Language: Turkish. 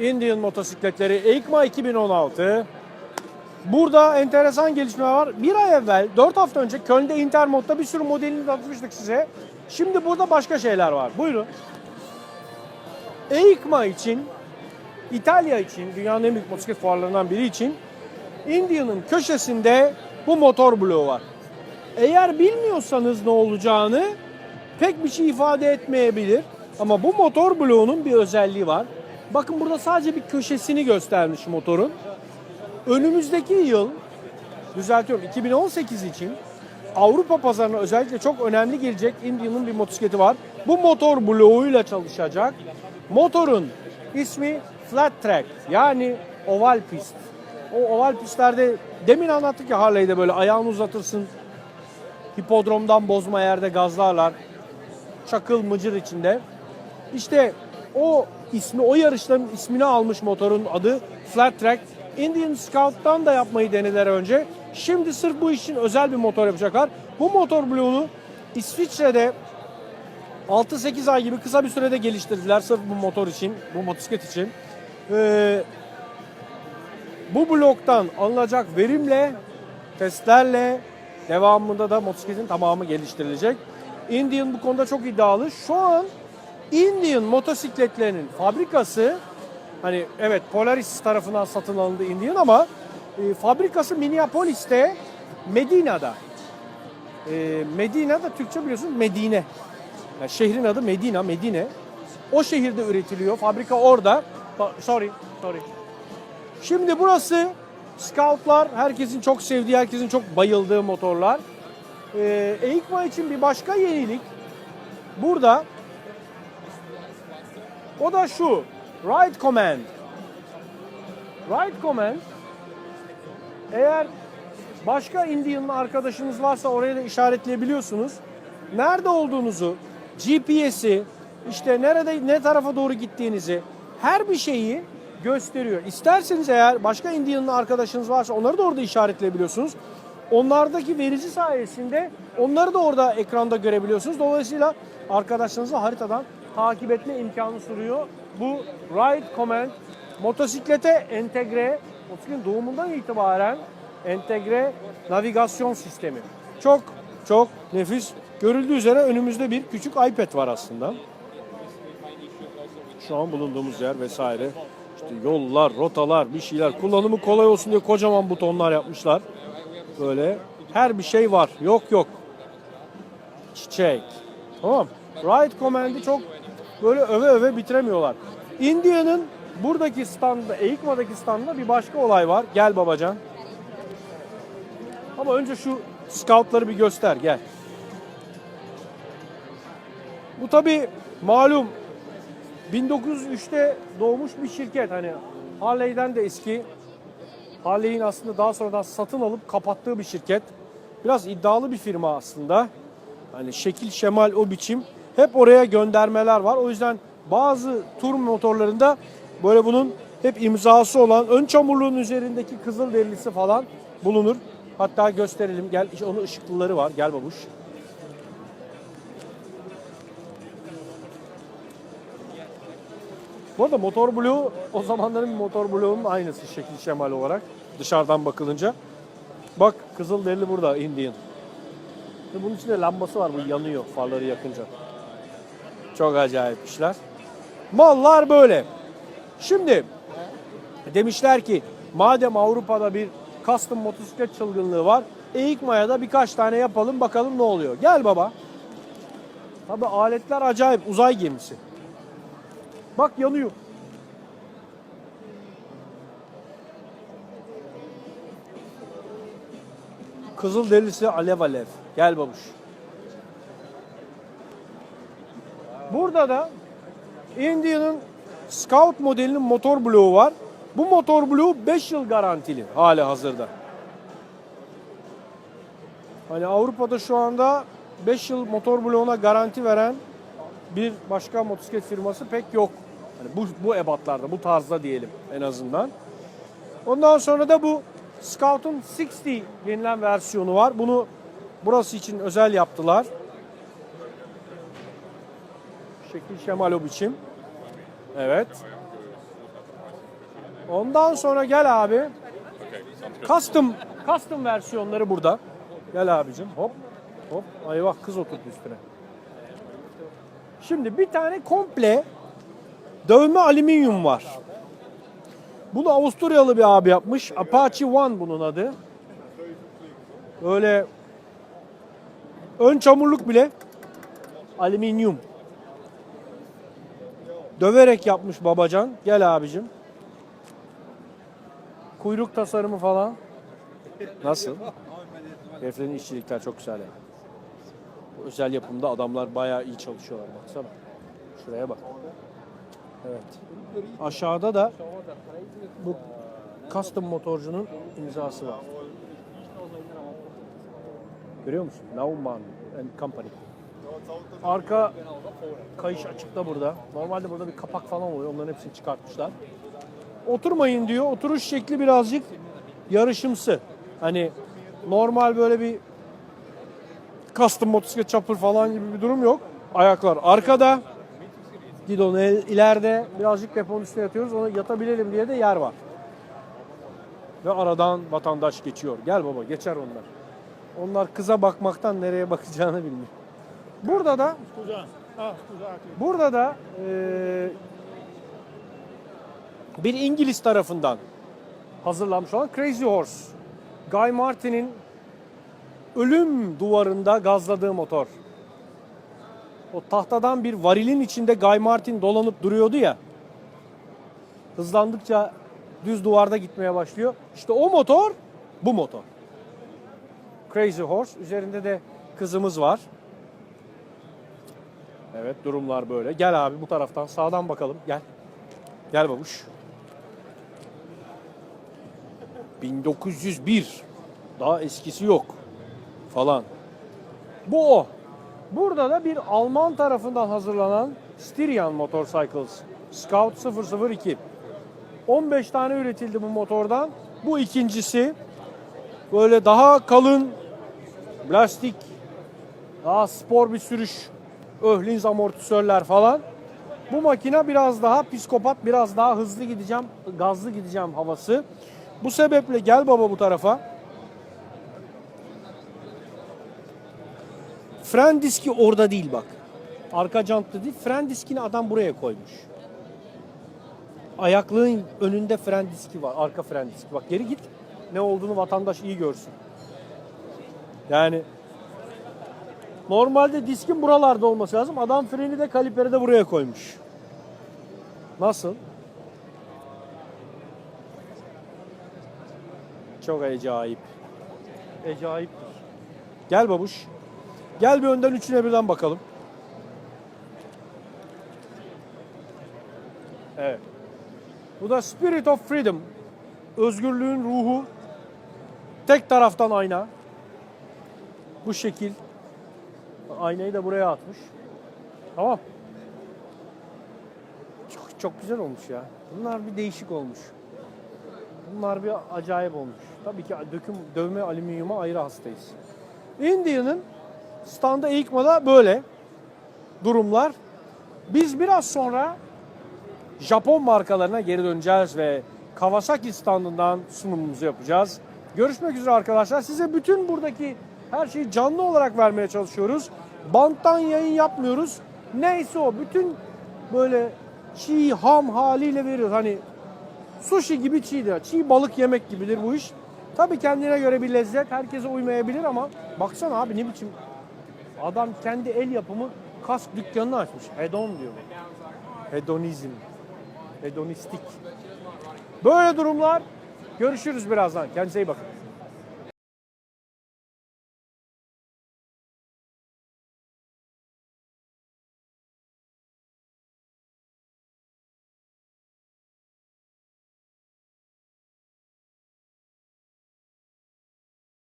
Indian motosikletleri EICMA 2016. Burada enteresan gelişme var. Bir ay evvel, 4 hafta önce Köln'de Intermod'da bir sürü modelini tanıtmıştık size. Şimdi burada başka şeyler var. Buyurun. EICMA için, İtalya için, dünyanın en büyük motosiklet fuarlarından biri için Indian'ın köşesinde bu motor bloğu var. Eğer bilmiyorsanız ne olacağını pek bir şey ifade etmeyebilir. Ama bu motor bloğunun bir özelliği var. Bakın burada sadece bir köşesini göstermiş motorun. Önümüzdeki yıl, düzeltiyorum 2018 için Avrupa pazarına özellikle çok önemli gelecek Indian'ın bir motosikleti var. Bu motor bloğuyla çalışacak. Motorun ismi Flat Track yani oval pist. O oval pistlerde demin anlattık ya Harley'de böyle ayağını uzatırsın. Hipodromdan bozma yerde gazlarlar. Çakıl mıcır içinde. İşte o ismi, o yarışların ismini almış motorun adı Flat Track. Indian Scout'tan da yapmayı denediler önce. Şimdi sırf bu için özel bir motor yapacaklar. Bu motor bloğunu İsviçre'de 6-8 ay gibi kısa bir sürede geliştirdiler sırf bu motor için, bu motosiklet için. Ee, bu bloktan alınacak verimle, testlerle devamında da motosikletin tamamı geliştirilecek. Indian bu konuda çok iddialı. Şu an Indian motosikletlerinin fabrikası hani evet Polaris tarafından satın alındı Indian ama e, fabrikası Minneapolis'te Medina'da. E, Medina'da Türkçe biliyorsun Medine. Yani şehrin adı Medina, Medine. O şehirde üretiliyor. Fabrika orada. Sorry, sorry. Şimdi burası Scout'lar, herkesin çok sevdiği, herkesin çok bayıldığı motorlar. Ee, için bir başka yenilik burada. O da şu, Ride Command. Ride Command, eğer başka Indian'lı arkadaşınız varsa oraya da işaretleyebiliyorsunuz. Nerede olduğunuzu, GPS'i, işte nerede ne tarafa doğru gittiğinizi, her bir şeyi gösteriyor. İsterseniz eğer başka Indian'lı arkadaşınız varsa onları da orada işaretleyebiliyorsunuz. Onlardaki verici sayesinde onları da orada ekranda görebiliyorsunuz. Dolayısıyla arkadaşlarınızı haritadan takip etme imkanı sunuyor. Bu Ride Command motosiklete entegre, motosikletin doğumundan itibaren entegre navigasyon sistemi. Çok çok nefis. Görüldüğü üzere önümüzde bir küçük iPad var aslında. Şu an bulunduğumuz yer vesaire. İşte yollar, rotalar, bir şeyler. Kullanımı kolay olsun diye kocaman butonlar yapmışlar. Böyle her bir şey var. Yok yok. Çiçek. Tamam. Ride Command'i çok böyle öve öve bitiremiyorlar. India'nın buradaki standında, EICMA'daki standında bir başka olay var. Gel babacan. Ama önce şu scoutları bir göster gel. Bu tabi malum 1903'te doğmuş bir şirket hani Harley'den de eski. Harley'in aslında daha sonradan satın alıp kapattığı bir şirket. Biraz iddialı bir firma aslında. Hani şekil şemal o biçim. Hep oraya göndermeler var. O yüzden bazı tur motorlarında böyle bunun hep imzası olan ön çamurluğun üzerindeki kızıl derisi falan bulunur. Hatta gösterelim. Gel onun ışıklıları var. Gel babuş. Bu arada motor bloğu o zamanların motor bloğunun aynısı şekil şemal olarak dışarıdan bakılınca. Bak kızıl derili burada Indian. Bunun içinde lambası var bu yanıyor farları yakınca. Çok acayip işler. Mallar böyle. Şimdi demişler ki madem Avrupa'da bir custom motosiklet çılgınlığı var. EICMA'ya da birkaç tane yapalım bakalım ne oluyor. Gel baba. Tabi aletler acayip uzay gemisi. Bak yanıyor. Kızıl delisi alev alev. Gel babuş. Burada da India'nın Scout modelinin motor bloğu var. Bu motor bloğu 5 yıl garantili hali hazırda. Hani Avrupa'da şu anda 5 yıl motor bloğuna garanti veren bir başka motosiklet firması pek yok. Hani bu, bu ebatlarda, bu tarzda diyelim en azından. Ondan sonra da bu Scout'un 60 yenilen versiyonu var. Bunu burası için özel yaptılar. Şekil şemal o biçim. Evet. Ondan sonra gel abi. Custom, custom versiyonları burada. Gel abicim. Hop. Hop. Ay bak kız oturdu üstüne. Şimdi bir tane komple dövme alüminyum var. Bunu Avusturyalı bir abi yapmış. Apache One bunun adı. Öyle ön çamurluk bile alüminyum. Döverek yapmış babacan. Gel abicim. Kuyruk tasarımı falan. Nasıl? Heriflerin işçilikler çok güzel yani. Özel yapımda adamlar bayağı iyi çalışıyorlar baksana. Şuraya bak. Evet. Aşağıda da bu custom motorcunun imzası var. Görüyor musun? Naumann and Company. Arka kayış açıkta burada. Normalde burada bir kapak falan oluyor. Onların hepsini çıkartmışlar. Oturmayın diyor. Oturuş şekli birazcık yarışımsı. Hani normal böyle bir custom motosiklet chopper falan gibi bir durum yok. Ayaklar arkada. Gidon ileride birazcık deponun üstüne yatıyoruz. Ona yatabilelim diye de yer var. Ve aradan vatandaş geçiyor. Gel baba geçer onlar. Onlar kıza bakmaktan nereye bakacağını bilmiyor. Burada da burada da eee, bir İngiliz tarafından hazırlanmış olan Crazy Horse. Guy Martin'in ölüm duvarında gazladığı motor. O tahtadan bir varilin içinde Guy Martin dolanıp duruyordu ya. Hızlandıkça düz duvarda gitmeye başlıyor. İşte o motor bu motor. Crazy Horse. Üzerinde de kızımız var. Evet durumlar böyle. Gel abi bu taraftan sağdan bakalım. Gel. Gel babuş. 1901. Daha eskisi yok. Falan. Bu o. Burada da bir Alman tarafından hazırlanan Styrian Motorcycles Scout 002. 15 tane üretildi bu motordan. Bu ikincisi. Böyle daha kalın plastik, daha spor bir sürüş, öhlins amortisörler falan. Bu makine biraz daha psikopat, biraz daha hızlı gideceğim, gazlı gideceğim havası. Bu sebeple gel baba bu tarafa. Fren diski orada değil bak. Arka jantta değil. Fren diskini adam buraya koymuş. Ayaklığın önünde fren diski var. Arka fren diski. Bak geri git. Ne olduğunu vatandaş iyi görsün. Yani normalde diskin buralarda olması lazım. Adam freni de kaliperi de buraya koymuş. Nasıl? Çok acayip. Acayip. Gel babuş. Gel bir önden üçüne birden bakalım. Evet. Bu da Spirit of Freedom. Özgürlüğün ruhu. Tek taraftan ayna. Bu şekil. Aynayı da buraya atmış. Tamam. Çok, çok güzel olmuş ya. Bunlar bir değişik olmuş. Bunlar bir acayip olmuş. Tabii ki döküm, dövme alüminyuma ayrı hastayız. India'nın standa eğikmada böyle durumlar. Biz biraz sonra Japon markalarına geri döneceğiz ve Kawasaki standından sunumumuzu yapacağız. Görüşmek üzere arkadaşlar. Size bütün buradaki her şeyi canlı olarak vermeye çalışıyoruz. Banttan yayın yapmıyoruz. Neyse o bütün böyle çiğ ham haliyle veriyoruz. Hani sushi gibi çiğdir. Çiğ balık yemek gibidir bu iş. Tabii kendine göre bir lezzet. Herkese uymayabilir ama baksana abi ne biçim adam kendi el yapımı kask dükkanını açmış. Hedon diyor. Hedonizm. Hedonistik. Böyle durumlar. Görüşürüz birazdan. Kendinize iyi bakın.